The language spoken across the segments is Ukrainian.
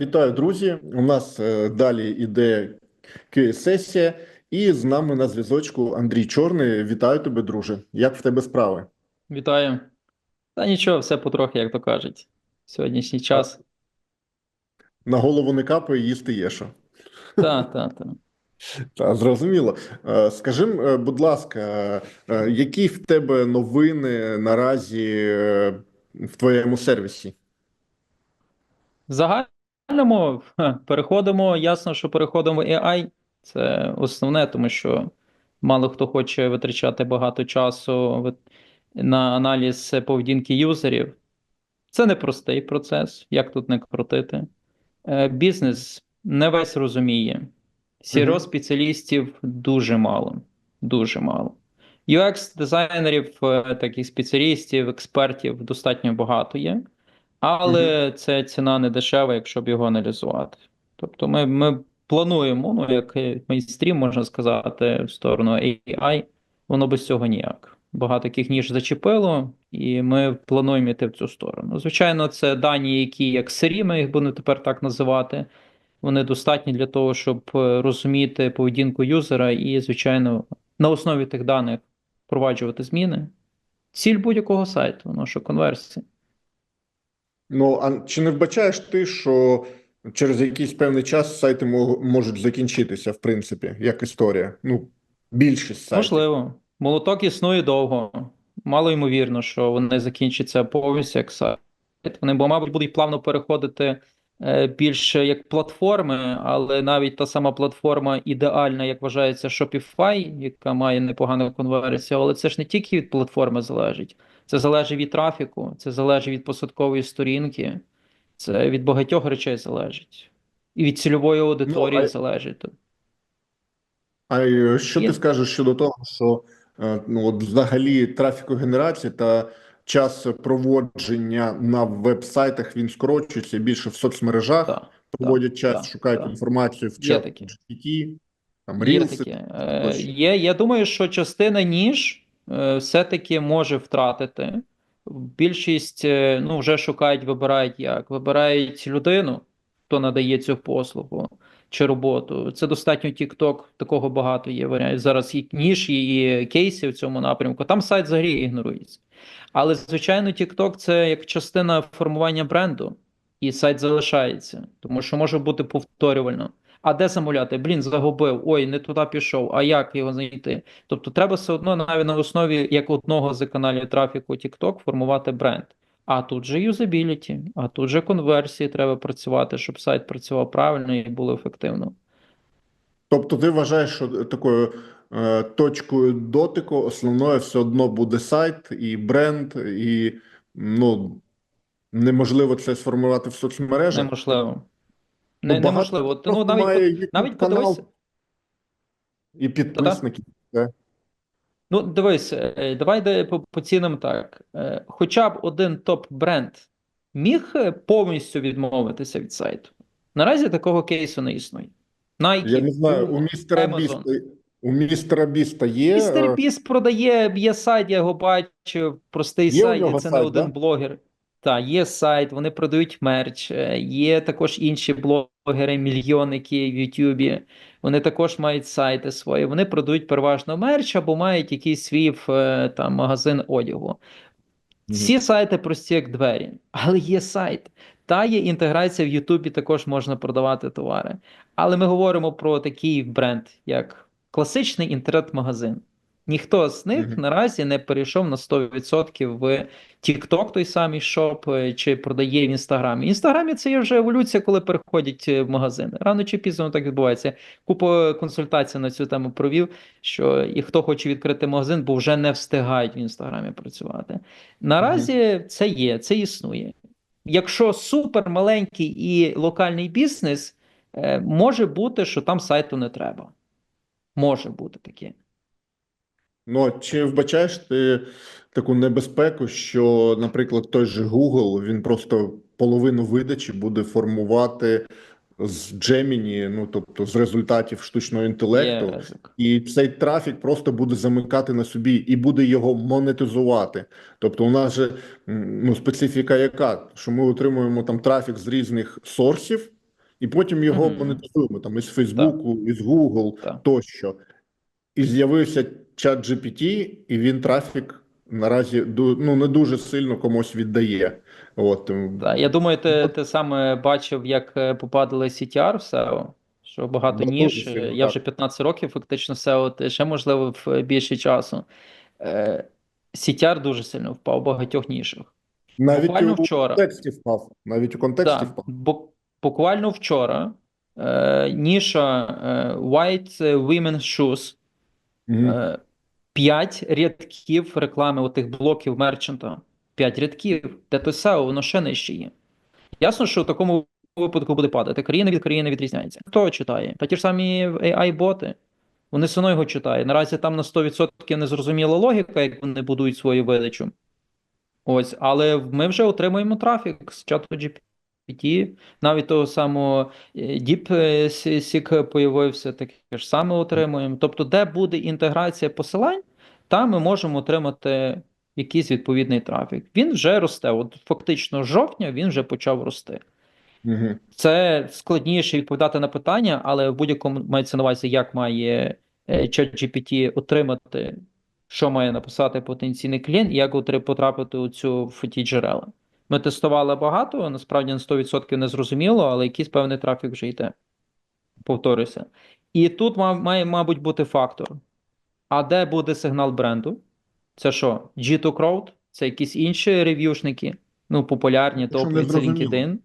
Вітаю, друзі. У нас е, далі іде Q&A-сесія, і з нами на зв'язочку Андрій Чорний. Вітаю тебе, друже. Як в тебе справи? Вітаю. Та нічого, все потрохи, як то кажуть. Сьогоднішній час. На голову не капає, їсти є що. Та, та, та. Та, зрозуміло. Е, Скажи, е, будь ласка, які в тебе новини наразі в твоєму сервісі? В загальному переходимо, ясно, що переходимо в AI. Це основне, тому що мало хто хоче витрачати багато часу на аналіз поведінки юзерів. Це непростий процес, як тут не крутити. Е, Бізнес не весь розуміє. Мгм. спеціалістів дуже мало. Дуже мало. UX-дизайнерів, е, таких спеціалістів, експертів достатньо багато є, але це ціна не дешева, якщо б його аналізувати. Тобто ми, ми плануємо, ну як мейнстрім, можна сказати, в сторону AI, воно без цього ніяк. Багато таких ніж зачепило, і ми плануємо йти в цю сторону. Звичайно, це дані, які як сирі, ми їх будемо тепер так називати. Вони достатні для того, щоб е, розуміти поведінку юзера і, звичайно, на основі тих даних впроваджувати зміни. Ціль будь-якого сайту, воно що конверсія. Ну, а чи не вбачаєш ти, що через якийсь певний час сайти мо- можуть закінчитися, в принципі, як історія? Ну, більшість сайтів. Можливо. Молоток існує довго. Мало ймовірно, що вони закінчаться повністю як сайт. Вони, бо, мабуть, будуть плавно переходити е, більше як платформи, але навіть та сама платформа ідеальна, як вважається Shopify, яка має непогану конверсію, але це ж не тільки від платформи залежить. Це залежить від трафіку, це залежить від посадкової сторінки, це від багатьох речей залежить. І від цільової аудиторії а- залежить. А е, що Є. ти скажеш щодо того, що е, ну, от взагалі трафікогенерація та час проводження на веб-сайтах він скорочується більше в соцмережах, Так, проводять час, так, шукають так. інформацію в Є чат. Там Є Рілси. таке. Е. Є, я думаю, що частина ніж все-таки може втратити. Більшість е, ну, вже шукають, вибирають як? Вибирають людину, хто надає цю послугу чи роботу. Це достатньо TikTok, такого багато є варіантів. Зараз і ніж, і кейси в цьому напрямку. Там сайт взагалі ігнорується. Але, звичайно, TikTok це як частина формування бренду, і сайт залишається, тому що може бути повторювально. А де замовляти? Блін, загубив. Ой, не туди пішов. А як його знайти? Тобто, треба все одно навіть на основі як одного з каналів трафіку TikTok формувати бренд. А тут же юзабіліті, а тут же конверсії треба працювати, щоб сайт працював правильно і було ефективно. Тобто ти вважаєш, що такою е, точкою дотику основною все одно буде сайт і бренд, і ну, неможливо це сформувати в соцмережах. Неможливо. Ну, Не, багато неможливо. Ну, навіть, має навіть канал і підписників. Ну, дивись, е, давай де по, по цінам так. Е, Хоча б один топ-бренд міг е, повністю відмовитися від сайту. Наразі такого кейсу не існує. Nike, Я не знаю, у містера Біста, у містера Біста є. Містер Біст продає, є сайт, я його бачив, простий Є сайт, це сайт, не один да? блогер. Так, є сайт, вони продають мерч, є також інші блогери, мільйонники в Ютубі. Вони також мають сайти свої. Вони продають переважно мерч або мають якийсь свій е, там магазин одягу. Всі сайти прості, як двері, але є сайт. Та є інтеграція в Ютубі, також можна продавати товари. Але ми говоримо про такий бренд, як класичний інтернет-магазин. Ніхто з них Мгм. наразі не перейшов на 100% в TikTok, той самий шоп, е, чи продає в Інстаграмі. В Інстаграмі це є вже еволюція, коли переходять е, в магазини. Рано чи пізно так відбувається. Купу консультацій на цю тему провів, що і хто хоче відкрити магазин, бо вже не встигають в Інстаграмі працювати. Наразі це є, це існує. Якщо супер маленький і локальний бізнес, е, може бути, що там сайту не треба. Може бути таке. Ну, чи вбачаєш ти таку небезпеку, що, наприклад, той же Google, він просто половину видачі буде формувати з Gemini, ну тобто з результатів штучного інтелекту, ризик. і цей трафік просто буде замикати на собі і буде його монетизувати. Тобто, у нас же ну, специфіка яка, що ми отримуємо там трафік з різних сорсів, і потім його Мгм. монетизуємо там із Фейсбуку, із Google Так. тощо. І з'явився чат GPT, і він трафік наразі ну, не дуже сильно комусь віддає. От, я думаю, ти, ти саме бачив, як е, попадали CTR в SEO, що багато Ну, ніж. дуже Я вже 15 років фактично SEO, ще можливо в більше часу. Е, CTR дуже сильно впав в багатьох нішах. навіть буквально у вчора. контексті впав. Навіть у контексті Так, впав. бу- буквально вчора е, ніша е, White Women's Shoes Мгм. Е, П'ять рядків реклами отих блоків мерчанта. П'ять рядків. Де то SEO, воно ще нижче є. Ясно, що в такому випадку буде падати. Країна від країни відрізняється. Хто читає? Та ті ж самі AI-боти. Вони все одно його читають. Наразі там на 100% не зрозуміла логіка, як вони будують свою видачу. Ось, але ми вже отримуємо трафік з чату GPT. Навіть того самого е, DeepSeek появився, таке ж саме отримуємо. Тобто, де буде інтеграція посилань, там ми можемо отримати якийсь відповідний трафік. Він вже росте. От фактично з жовтня він вже почав рости. Це складніше відповідати на питання, але в будь-якому мається на увазі, як має е, ChatGPT отримати, що має написати потенційний клієнт, і як потрапити у цю в ті джерела. Ми тестували багато, насправді на 100% не зрозуміло, але якийсь певний трафік вже йде. Повторюся. І тут має, мабуть, бути фактор. А де буде сигнал бренду? Це що? G2 Crowd? Це якісь інші рев'юшники? Ну, популярні, топові, це. LinkedIn.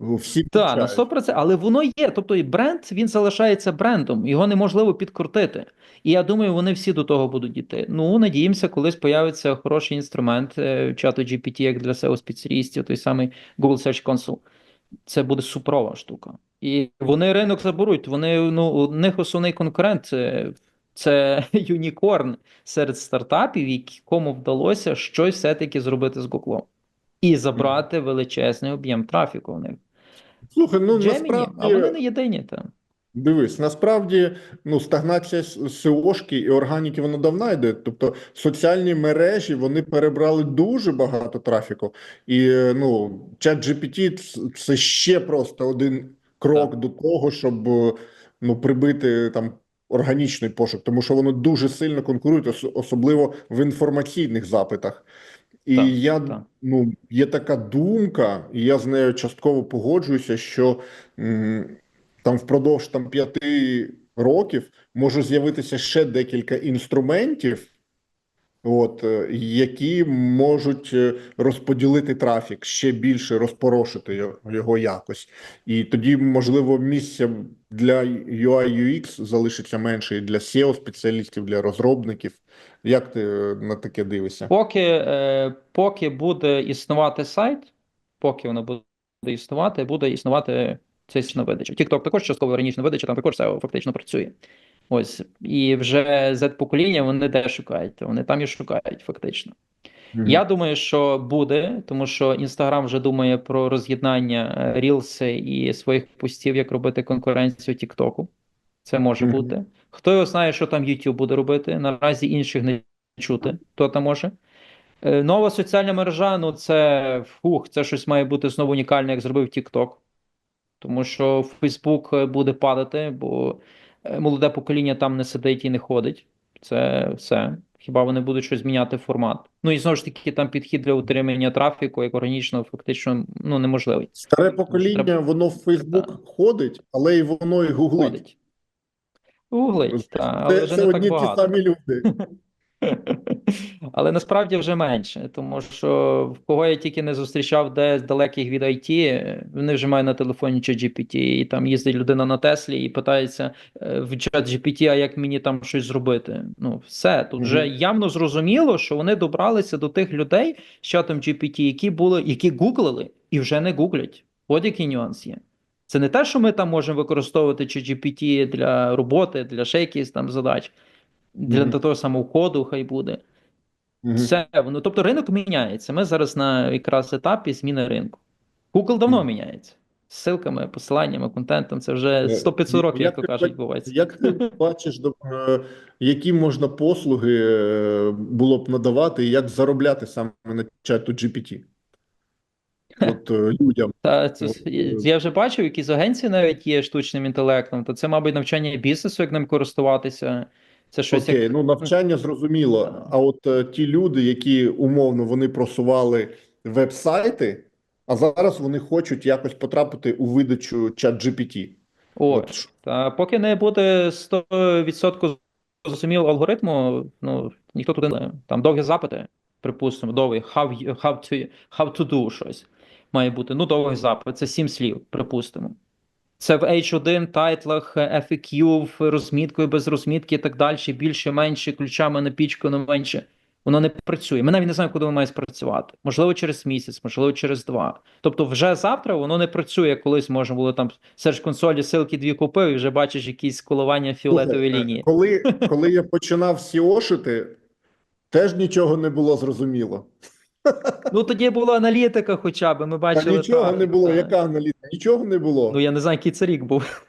Всі Так, на включають. 100%, але воно є. Тобто і бренд він залишається брендом, його неможливо підкрутити. І я думаю, вони всі до того будуть йти. Ну, надіємося, колись появиться хороший інструмент е, чату GPT, як для SEO спеціалістів, той самий Google Search Console. Це буде суперова штука. І вони ринок заберуть. Вони ну, у них основний конкурент це, це юнікорн серед стартапів, якому вдалося щось все-таки зробити з Google. І забрати величезний об'єм трафіку в них. Слухай, ну Gemini, насправді а вони не єдині там. Дивись, насправді ну, стагнація с- SEO-шки і органіки вона давно йде. Тобто соціальні мережі вони перебрали дуже багато трафіку. І ну, чат GPT це ще просто один крок Так. до того, щоб ну, прибити там органічний пошук, тому що вони дуже сильно конкурують, особливо в інформаційних запитах. І Так, я так. ну, є така думка, і я з нею частково погоджуюся, що м, там впродовж там п'яти років може з'явитися ще декілька інструментів, от, е, які можуть е, розподілити трафік, ще більше розпорошити його, його якось. І тоді, можливо, місця для UI UX залишиться менше і для SEO спеціалістів, для розробників. Як ти е, на таке дивишся? Поки, е, поки буде існувати сайт, поки воно буде існувати, буде існувати цей сновидич. TikTok також частково раніше видача, там також SEO фактично працює. Ось. І вже Z-покоління вони де шукають? Вони там і шукають, фактично. Мгм. Я думаю, що буде, тому що Інстаграм вже думає про роз'єднання е, Рілси і своїх постів, як робити конкуренцію Тіктоку. Це може Мгм. бути. Хто його знає, що там YouTube буде робити. Наразі інших не чути, хто там може. Е, Нова соціальна мережа, ну це фух, це щось має бути знову унікальне, як зробив TikTok. Тому що Facebook буде падати, бо е, молоде покоління там не сидить і не ходить. Це все. Хіба вони будуть щось зміняти формат? Ну і знову ж таки, там підхід для утримання трафіку, як органічно, фактично ну, неможливий. Старе покоління, треба- воно в Фейсбук ходить, але і воно і гуглить. Ходить. Гуглить, та, але Це, вже це не так одні ті самі люди. Але насправді вже менше, тому що в кого я тільки не зустрічав, де з далеких від IT, вони вже мають на телефоні чи GPT, і там їздить людина на Теслі і питається е, в чат GPT, а як мені там щось зробити. Ну, все, тут вже явно зрозуміло, що вони добралися до тих людей з чатом GPT, які були, які гуглили і вже не гуглять. От який нюанс є. Це не те, що ми там можемо використовувати чи GPT для роботи, для ще якихось там задач, для Мгм. того самого коду, хай буде. Мгм. Все воно, тобто ринок міняється. Ми зараз на якраз етапі зміни ринку. Google давно Мгм. міняється. З ссылками, посиланнями, контентом. Це вже Е, 100-500 років, як то кажуть, відбувається. Як ти бачиш, е, які можна послуги е, було б надавати, і як заробляти саме на чату GPT? От е, людям. Та це От, е, я вже бачив, якісь агенції навіть є штучним інтелектом, то це, мабуть, навчання бізнесу, як ним користуватися. Це щось Окей, як ну навчання зрозуміло. А от е, ті люди, які умовно вони просували веб-сайти, а зараз вони хочуть якось потрапити у видачу чат GPT. О, От та поки не буде 100% зрозумілого алгоритму, ну ніхто туди не там довгі запити, припустимо, довгі how, how to how to do щось має бути. Ну, довгий запит, це сім слів, припустимо. Це в H1 тайтлах, FAQ, розміткою без розмітки і так далі, більше, менше, ключами напічкано менше. Воно не працює. Ми навіть не знаємо, куди воно має спрацювати. Можливо, через місяць, можливо, через два. Тобто, вже завтра воно не працює. Колись можна було там серч консолі силки дві купив, і вже бачиш якісь коливання фіолетової е, лінії. Коли, коли я починав сіошити, теж нічого не було зрозуміло. Ну тоді була аналітика, хоча б ми Та бачили. нічого так, не було. так. Яка аналітика? Нічого не було. Ну я не знаю, який це рік був.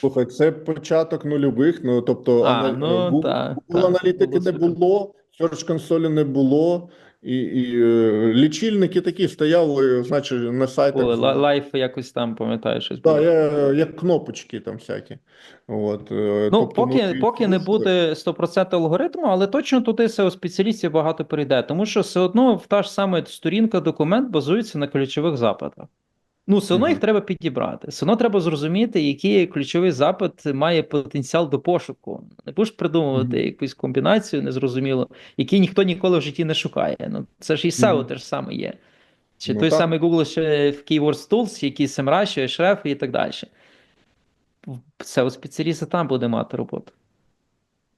Слухай, це початок нульових. Ну тобто А, аналі... ну, Google, та, Google та, аналітики було не було, Search консолі не було, і, і е, лічильники такі стояли, значить, на сайтах. Були лайф якось там, пам'ятаєш щось. Так, я, як кнопочки там всякі. От, е, Ну, тобто, поки, ну, поки не буде 100% алгоритму, але точно туди SEO спеціалістів багато прийде, тому що все одно та ж саме сторінка документ базується на ключових запитах. Ну, все одно їх треба підібрати. Все одно треба зрозуміти, який ключовий запит має потенціал до пошуку. Не будеш придумувати якусь комбінацію незрозуміло, який ніхто ніколи в житті не шукає. Ну, це ж і SEO Мгм. те ж саме є. Чи Ну, той так. самий Google ще в Keywords Tools, який SEMrush, Href і так далі. SEO спеціаліста там буде мати роботу.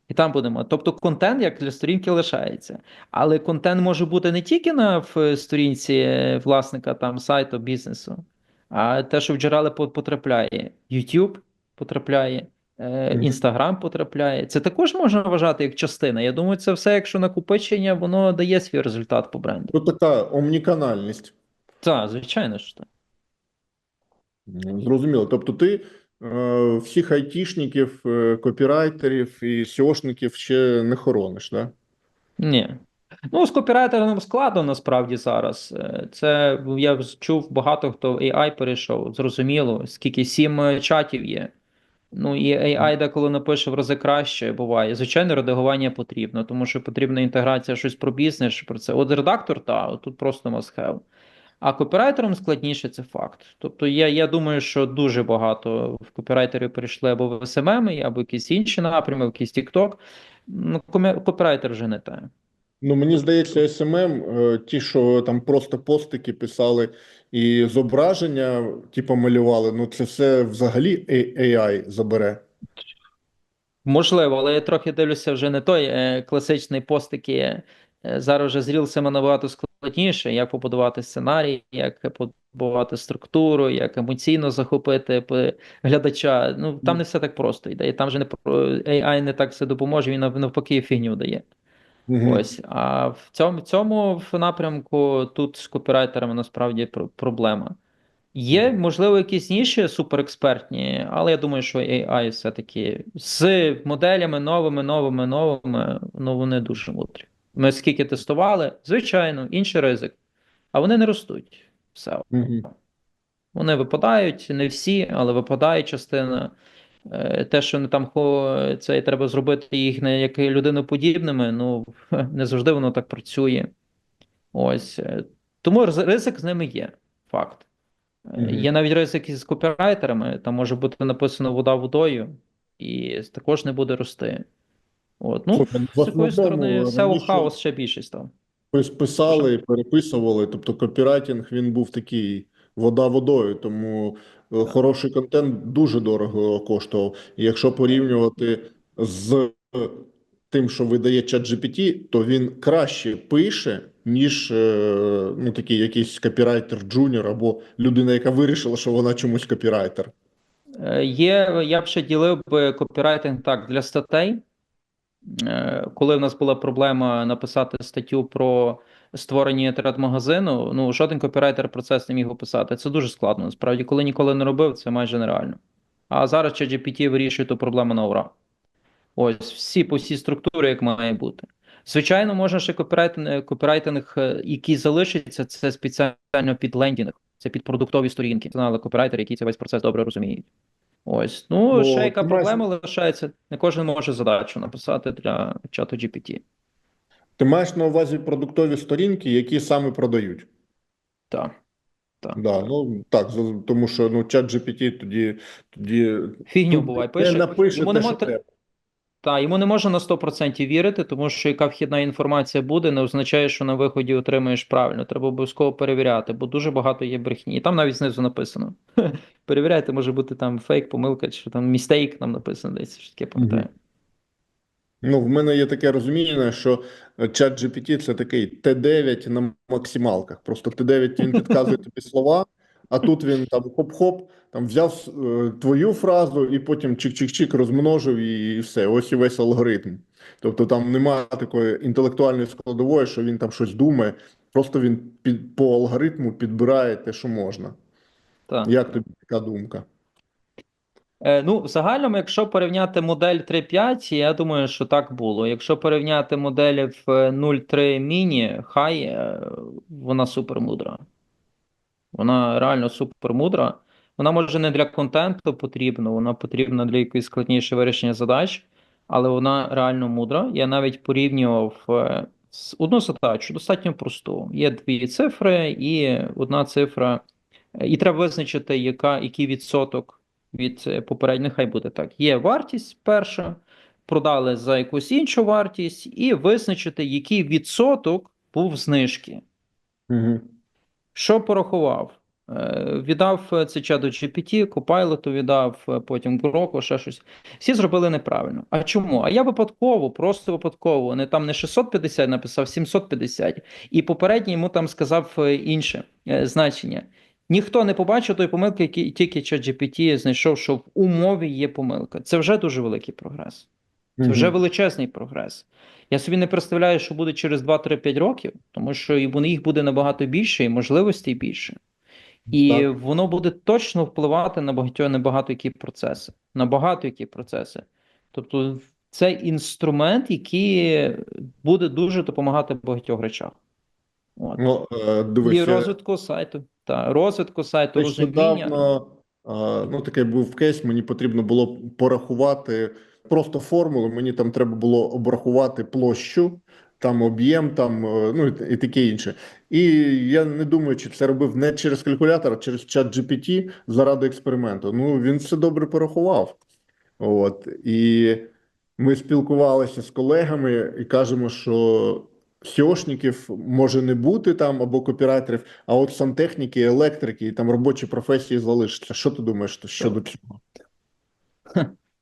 І там буде мати. Тобто контент як для сторінки лишається. Але контент може бути не тільки на в сторінці власника там сайту, бізнесу, а те, що в джерела потрапляє. YouTube потрапляє, е, Мгм. Instagram потрапляє. Це також можна вважати як частина. Я думаю, це все, якщо накопичення, воно дає свій результат по бренду. Тут така омніканальність. Так, звичайно ж. так. Зрозуміло. Тобто, ти е, всіх айтішників, е, копірайтерів і сіошників ще не хорониш, да? Ні. Ну, з копірайтером складно насправді зараз. Е, Це я чув багато хто в AI перейшов. Зрозуміло, скільки сім е, чатів є. Ну і AI деколи напише в рази краще буває. Звичайно, редагування потрібно, тому що потрібна інтеграція щось про бізнес, про це. От редактор, та, от тут просто must have. А копірайтерам складніше це факт. Тобто я, я думаю, що дуже багато в копірайтерів перейшли або в SMM, або якісь інші напрями, якийсь TikTok. Ну, копірайтер вже не те. Ну, мені здається, SMM, е, ті, що там просто постики писали і зображення, типу, малювали, ну це все взагалі AI забере. Можливо, але я трохи дивлюся вже не той е, класичний постики. Е, зараз вже з рілсами набагато складніше, як побудувати сценарій, як побудувати структуру, як емоційно захопити глядача. Ну там не все так просто йде. І там вже не AI не так все допоможе, він навпаки фігню дає. Мгм. Ось, а в цьому, цьому напрямку тут з копірайтерами насправді проблема. Є, можливо, якісь ніші суперекспертні, але я думаю, що AI все-таки з моделями новими, новими, новими, ну вони дуже мудрі. Ми скільки тестували, звичайно, інший ризик, а вони не ростуть. Все. Мгм. Вони випадають, не всі, але випадає частина. Е, Те, що не там це і треба зробити їх не як людиноподібними, ну не завжди воно так працює. Ось. е, Тому ризик з ними є. Факт. Е, Мгм. Є навіть ризик із копірайтерами, там може бути написано вода водою, і також не буде рости. От. Ну, Слухай, з такої сторони, SEO хаос ще більший став. Пис- Писали, переписували, тобто копірайтинг він був такий вода водою, тому е, хороший контент дуже дорого коштував. І якщо порівнювати з тим, що видає ChatGPT, то він краще пише, ніж е, ну, такий якийсь копірайтер джуніор або людина, яка вирішила, що вона чомусь копірайтер. Е, Є, я б ще ділив би копірайтинг так для статей. Коли в нас була проблема написати статтю про створення інтернет-магазину, ну жоден копірайтер процес не міг описати. Це дуже складно. Насправді, коли ніколи не робив, це майже нереально. А зараз ChatGPT вирішує ту проблему на ура. Ось всі по всій структурі, як має бути. Звичайно, можна ще копірайтинг, копірайтинг, е, який залишиться, це спеціально під лендінг, це під продуктові сторінки. Знали копірайтери, які цей весь процес добре розуміють. Ось. Ну, Бо ще яка проблема лишається, не кожен може задачу написати для чату GPT. Ти маєш на увазі продуктові сторінки, які саме продають. Так. Да, ну так, тому що ну чат GPT тоді, тоді Фігню буває, не пише. напише Йому те, нема що. Та, йому не можна на 100% вірити, тому що яка вхідна інформація буде, не означає, що на виході отримаєш правильно. Треба обов'язково перевіряти, бо дуже багато є брехні. І там навіть знизу написано. Перевіряйте, може бути там фейк, помилка, чи там містейк там написано десь, що таке пам'ятаю. Ну, в мене є таке розуміння, що е, чат GPT це такий Т9 на максималках. Просто Т9 він підказує тобі слова, а тут він там хоп-хоп, там взяв е, твою фразу і потім чик-чик-чик розмножив і, і все. Ось і весь алгоритм. Тобто там немає такої інтелектуальної складової, що він там щось думає. Просто він під, по алгоритму підбирає те, що можна. Так. Як тобі така думка? Е, ну, в загальному, якщо порівняти модель 3.5, я думаю, що так було. Якщо порівняти моделі в 0.3 Mini, хай е, вона супермудра. Вона реально супермудра. Вона може не для контенту потрібна, вона потрібна для якоїсь складнішого вирішення задач, але вона реально мудра. Я навіть порівнював е, одну задачу, достатньо просту. Є дві цифри, і одна цифра, е, і треба визначити, яка, який відсоток від е, попередніх, хай буде так. Є вартість перша, продали за якусь іншу вартість, і визначити, який відсоток був знижки. Угу. Що порахував? Е, Віддав е, це чаду GPT, Copilot віддав, потім Гроку, ще щось. Всі зробили неправильно. А чому? А я випадково, просто випадково, не там не 650 написав, 750. І попередній йому там сказав інше значення. Ніхто не побачив тої помилки, які тільки ChatGPT знайшов, що в умові є помилка. Це вже дуже великий прогрес. Це вже величезний прогрес. Я собі не представляю, що буде через 2-3-5 років, тому що вони їх буде набагато більше, і можливостей більше. І Так. воно буде точно впливати на багато, на багато які процеси. На багато які процеси. Тобто, це інструмент, який буде дуже допомагати в багатьох речах. От. Ну, е, І розвитку сайту. Та, розвитку сайту, розуміння. Нещодавно а, ну, такий був кейс, мені потрібно було порахувати просто формулу, мені там треба було обрахувати площу, там об'єм, там, е, ну і, і таке інше. І я не думаю, чи це робив не через калькулятор, а через чат GPT заради експерименту. Ну, він все добре порахував. От. І ми спілкувалися з колегами і кажемо, що сіошників може не бути там або копірайтерів, а от сантехніки, електрики і там робочі професії залишаться. Що ти думаєш щодо цього?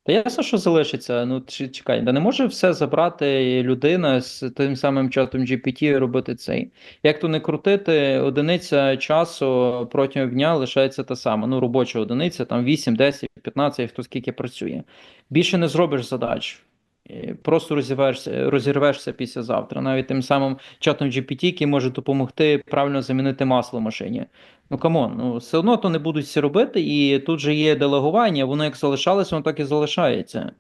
Та ясно, що залишиться. Ну чекай, да не може все забрати людина з тим самим чатом GPT і робити цей. Як то не крутити, одиниця часу протягом дня лишається та сама. Ну, робоча одиниця, там 8, 10, 15, хто скільки працює. Більше не зробиш задач. Е, Просто розірвешся, розірвешся післязавтра. Навіть тим самим чатом GPT, який може допомогти правильно замінити масло в машині. Ну камон, ну все одно то не будуть всі робити, і тут же є делегування, воно як залишалося, воно так і залишається.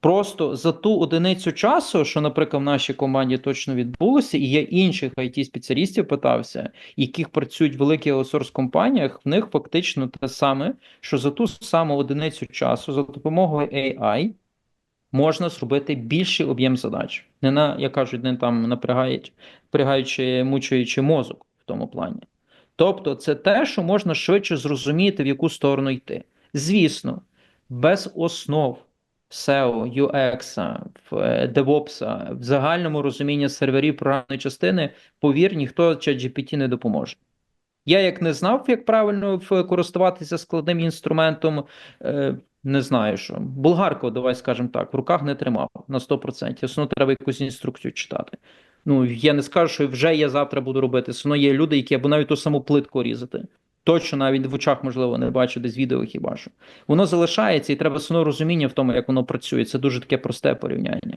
Просто за ту одиницю часу, що, наприклад, в нашій команді точно відбулося, і я інших it спеціалістів питався, яких працюють в великих аутсорс компаніях, в них фактично те саме, що за ту саму одиницю часу, за допомогою AI, можна зробити більший об'єм задач. Не на, як кажуть, не там напрягаючи, напрягаючи, мучуючи мозок в тому плані. Тобто, це те, що можна швидше зрозуміти, в яку сторону йти. Звісно, без основ SEO, UX, е, DevOps, в загальному розумінні серверів програмної частини, повір, ніхто ChatGPT не допоможе. Я як не знав, як правильно користуватися складним інструментом, е, не знаю що. Болгарку, давай скажемо так, в руках не тримав на 100%. Все треба якусь інструкцію читати. Ну, я не скажу, що вже я завтра буду робити. Все є люди, які або навіть ту саму плитку різати. Точно навіть в очах, можливо, не бачу, десь відео хіба що. Воно залишається, і треба все розуміння в тому, як воно працює. Це дуже таке просте порівняння.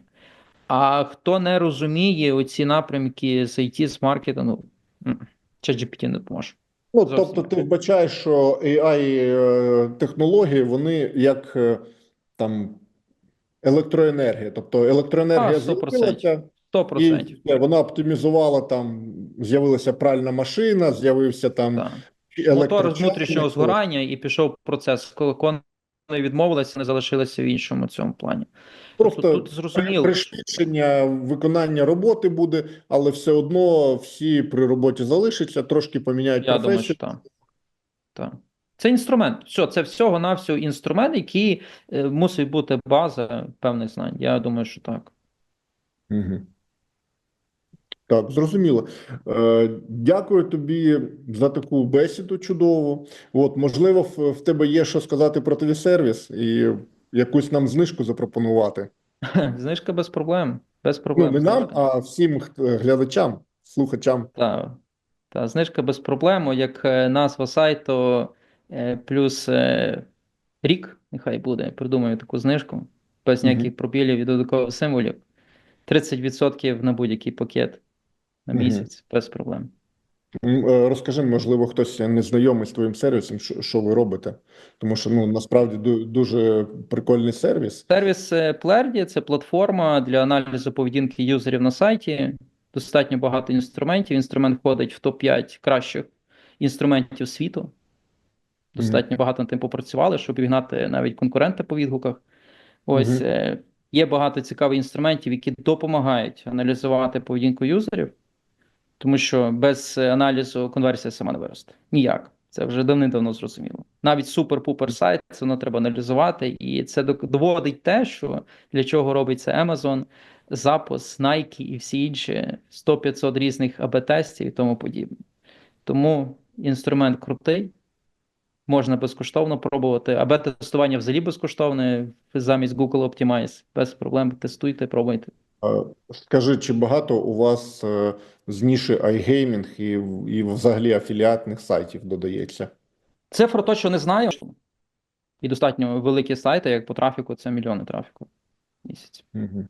А хто не розуміє оці напрямки з IT, з маркетингу, ChatGPT не допоможе. Ну, Зовсім тобто, ти вбачаєш, що AI е, технології, вони як е, там електроенергія. Тобто електроенергія А, 100%. з'явилася, 100%. І вона оптимізувала там, з'явилася пральна машина, з'явився там Так. Мотор з внутрішнього згорання і пішов процес. Коли кони відмовилися, не залишилися в іншому цьому плані. Просто тут зрозуміло. пришвидшення виконання роботи буде, але все одно всі при роботі залишаться, трошки поміняють Я думаю, що так. так. Це інструмент. Все, це всього навсього інструмент, який е, мусить бути база певних знань. Я думаю, що так. Угу. Так, зрозуміло. Е, дякую тобі за таку бесіду чудову. От, можливо, в, в тебе є що сказати про твій сервіс і якусь нам знижку запропонувати. Знижка без проблем. Без Ну, не нам, а всім глядачам, слухачам. Та, та, знижка без проблем, як е, назва сайту, е, плюс е, рік, нехай буде, придумаю таку знижку, без Мгм. ніяких пробілів і додаткових символів. 30% на будь-який пакет на місяць, без проблем. Е, Розкажи, можливо, хтось не знайомий з твоїм сервісом, що, що ви робите? Тому що ну насправді дуже прикольний сервіс. Сервіс е, Plerdy – це платформа для аналізу поведінки юзерів на сайті. Достатньо багато інструментів. Інструмент входить в топ-5 кращих інструментів світу. Достатньо багато над тим попрацювали, щоб обігнати навіть конкуренти по відгуках. Ось Мгм. е, є багато цікавих інструментів, які допомагають аналізувати поведінку юзерів, тому що без е, аналізу конверсія сама не виросте. Ніяк. Це вже давним-давно зрозуміло. Навіть супер-пупер сайт, це воно треба аналізувати, і це доводить те, що для чого робиться Amazon, запис, Nike і всі інші 100-500 різних АБ-тестів і тому подібне. Тому інструмент крутий, можна безкоштовно пробувати. АБ-тестування взагалі безкоштовне замість Google Optimize. Без проблем тестуйте, пробуйте. Скажи, чи багато у вас е, з ніші iGaming і, і взагалі афіліатних сайтів додається? Цифру точно не знаю. І достатньо великі сайти, як по трафіку, це мільйони трафіку в місяць. Угу.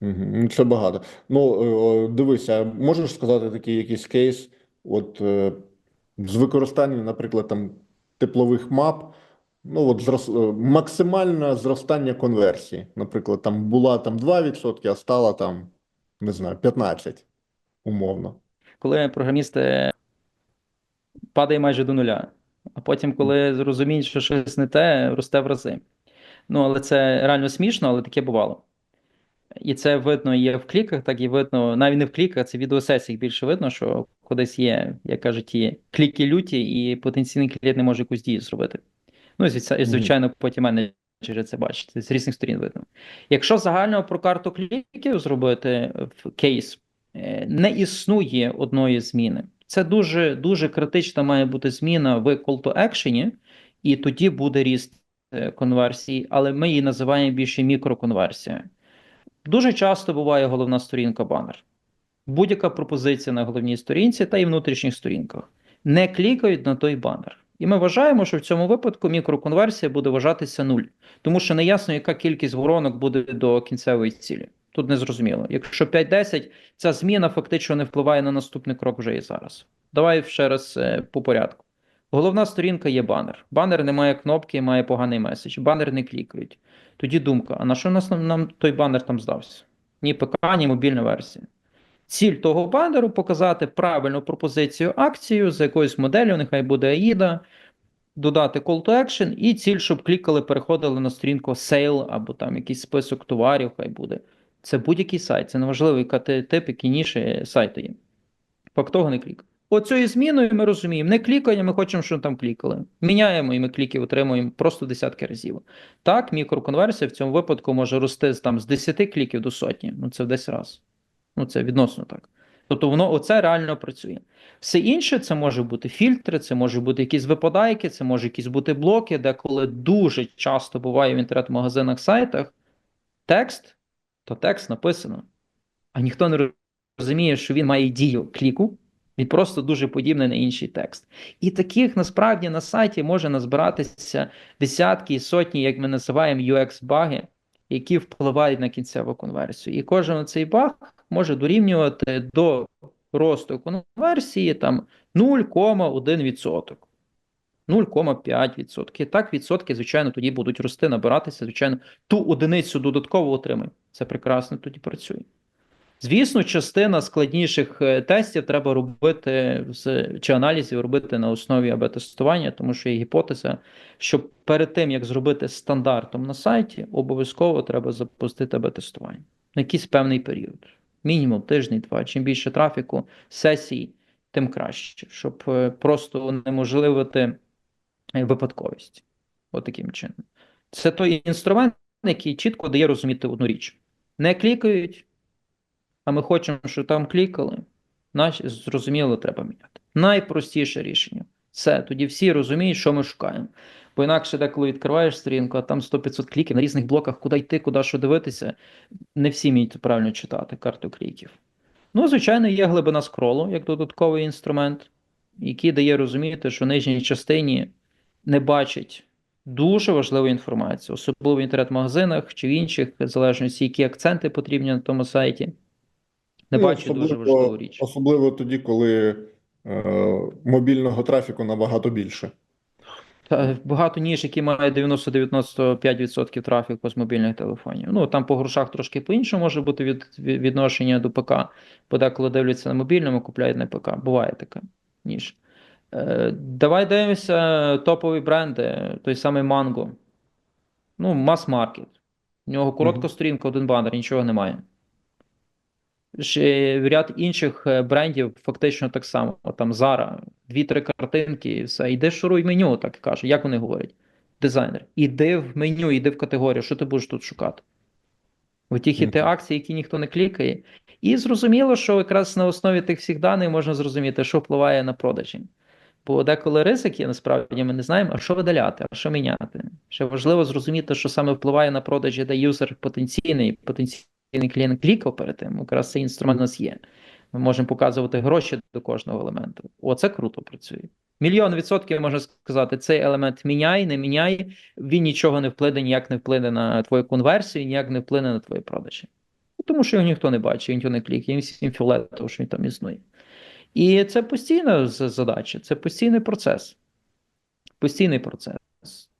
Угу. Це багато. Ну, е, дивися, можеш сказати такий якийсь кейс, от е, з використанням, наприклад, там теплових мап, ну от зрос, е, максимальне зростання конверсії. Наприклад, там була там 2%, а стала там, не знаю, 15, умовно. Коли програмісти падає майже до нуля, а потім, коли зрозуміють, що щось не те, росте в рази. Ну, але це реально смішно, але таке бувало. І це видно є в кліках, так і видно, навіть не в кліках, це в відеосесіях більше видно, що кудись є, як кажуть, ті кліки люті, і потенційний клієнт не може якусь дію зробити. Ну, і звичайно, потім менеджери це бачать, з різних сторін видно. Якщо загально про карту кліків зробити в кейс, не існує одної зміни. Це дуже дуже критична має бути зміна в call to action, і тоді буде ріст е, конверсії, але ми її називаємо більше мікроконверсія. Дуже часто буває головна сторінка банер. Будь-яка пропозиція на головній сторінці та й внутрішніх сторінках не клікають на той банер. І ми вважаємо, що в цьому випадку мікроконверсія буде вважатися нуль, тому що неясно, яка кількість воронок буде до кінцевої цілі. Тут не зрозуміло. Якщо 5-10, ця зміна фактично не впливає на наступний крок вже і зараз. Давай ще раз е, по порядку. Головна сторінка є банер. Банер не має кнопки, має поганий меседж. Банер не клікають. Тоді думка: а на що нас нам, той банер там здався? Ні ПК, ні мобільна версія. Ціль того банеру показати правильну пропозицію акцію з якоюсь моделлю, нехай буде AIDA, додати call to action, і ціль, щоб клікали, переходили на сторінку sale або там якийсь список товарів, хай буде. Це будь-який сайт, це неважливо, яка ти- тип, які ніші сайту є. Факт не клік. Оцією зміною ми розуміємо, не клікання, ми хочемо, щоб там клікали. Міняємо і ми кліки отримуємо просто десятки разів. Так, мікроконверсія в цьому випадку може рости там, з 10 кліків до сотні. Ну це в 10 разів. Ну це відносно так. Тобто воно оце реально працює. Все інше це може бути фільтри, це може бути якісь випадайки, це може якісь бути блоки, де коли дуже часто буває в інтернет-магазинах, сайтах текст, то текст написано. А ніхто не розуміє, що він має дію кліку, він просто дуже подібний на інший текст. І таких насправді на сайті може назбиратися десятки і сотні, як ми називаємо UX-баги, які впливають на кінцеву конверсію. І кожен цей баг може дорівнювати до росту конверсії там 0,1%. 0,5%. Так, відсотки, звичайно, тоді будуть рости, набиратися, звичайно, ту одиницю додатково отримаємо. Це прекрасно тоді працює. Звісно, частина складніших е, тестів треба робити з чи аналізів робити на основі АБ-тестування, тому що є гіпотеза, що перед тим як зробити стандартом на сайті, обов'язково треба запустити АБ-тестування на якийсь певний період, мінімум тиждень-два. Чим більше трафіку, сесій, тим краще, щоб е, просто унеможливити е, випадковість. От таким чином. Це той інструмент, який чітко дає розуміти одну річ. Не клікають, а ми хочемо, щоб там клікали. Наші зрозуміло, треба міняти. Найпростіше рішення. Все, тоді всі розуміють, що ми шукаємо. Бо інакше, деколи відкриваєш сторінку, а там 100-500 кліків на різних блоках, куди йти, куди що дивитися. Не всі вміють правильно читати карту кліків. Ну, звичайно, є глибина скролу як додатковий інструмент, який дає розуміти, що в нижній частині не бачить дуже важливу інформацію, особливо в інтернет-магазинах чи в інших, в залежності, які акценти потрібні на тому сайті. Не Ну, бачить дуже важливу річ. Особливо тоді, коли е, мобільного трафіку набагато більше. Багато ніж, які мають 90-95% трафіку з мобільних телефонів. Ну там по грошах трошки по-іншому може бути від, від- відношення до ПК. Бо деколи дивляться на мобільному, купляють на ПК. Буває таке ніж. Е, давай дивимося топові бренди, той самий Mango. Ну, мас-маркет. У нього коротка Мгм. сторінка, один банер, нічого немає. Ще ряд інших е, брендів фактично так само. Там Zara, дві-три картинки, і все. Іди шуруй меню, так кажуть. Як вони говорять? Дизайнер. Іди в меню, іди в категорію, що ти будеш тут шукати? В ті хіти акції, які ніхто не клікає. І зрозуміло, що якраз на основі тих всіх даних можна зрозуміти, що впливає на продажі. Бо деколи ризики, насправді ми не знаємо, а що видаляти, а що міняти. Ще важливо зрозуміти, що саме впливає на продажі, де юзер потенційний, потенційний клієнт клікав перед тим. Якраз цей інструмент у нас є. Ми можемо показувати гроші до кожного елементу. Оце круто працює. Мільйон відсотків можна сказати, цей елемент міняє, не міняє, він нічого не вплине, ніяк не вплине на твою конверсію, ніяк не вплине на твої продажі. Тому що його ніхто не бачить, ніхто не клікає, їм всім фіолетово, що він там існує. І це постійна задача, це постійний процес. Постійний процес.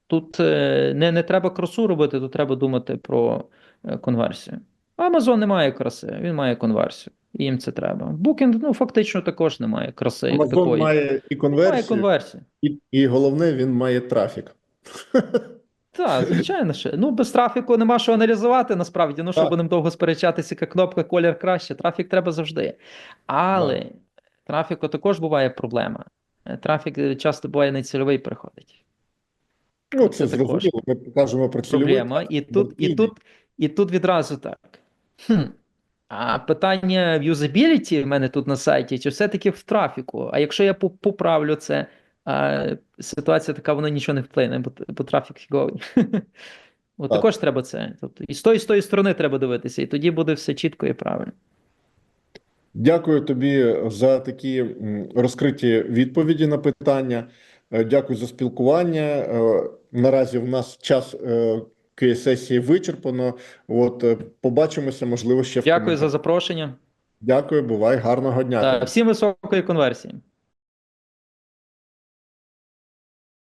Тут е, не, не треба красу робити, тут треба думати про е, конверсію. Amazon не має краси, він має конверсію. І їм це треба. Booking, ну, фактично також немає краси. як Amazon такої. має і Має конверсію, конверсію. і, і головне, він має трафік. Так, звичайно ще. Ну, без трафіку нема що аналізувати, насправді. Ну, що Так. будемо довго сперечатися, яка кнопка, колір краще. Трафік треба завжди. Але трафіку також буває проблема. Е, Трафік е, часто буває нецільовий приходить. Ну, Це це зрозуміло. Ми кажемо про цільовий Проблема. І тут, і тут, і тут відразу так. Хм. А питання в юзабіліті в мене тут на сайті, чи все-таки в трафіку? А якщо я поправлю це, а, ситуація така, воно нічого не вплине, бо, бо трафік фіговий. От Так. також треба це. Тобто, і з тої, з тої сторони треба дивитися, і тоді буде все чітко і правильно. Дякую тобі за такі розкриті відповіді на питання. Е, Дякую за спілкування. Е, Наразі в нас час е, сесії вичерпано. От е, побачимося, можливо, ще в Дякую за запрошення. Дякую, бувай, гарного дня. Так, всім високої конверсії.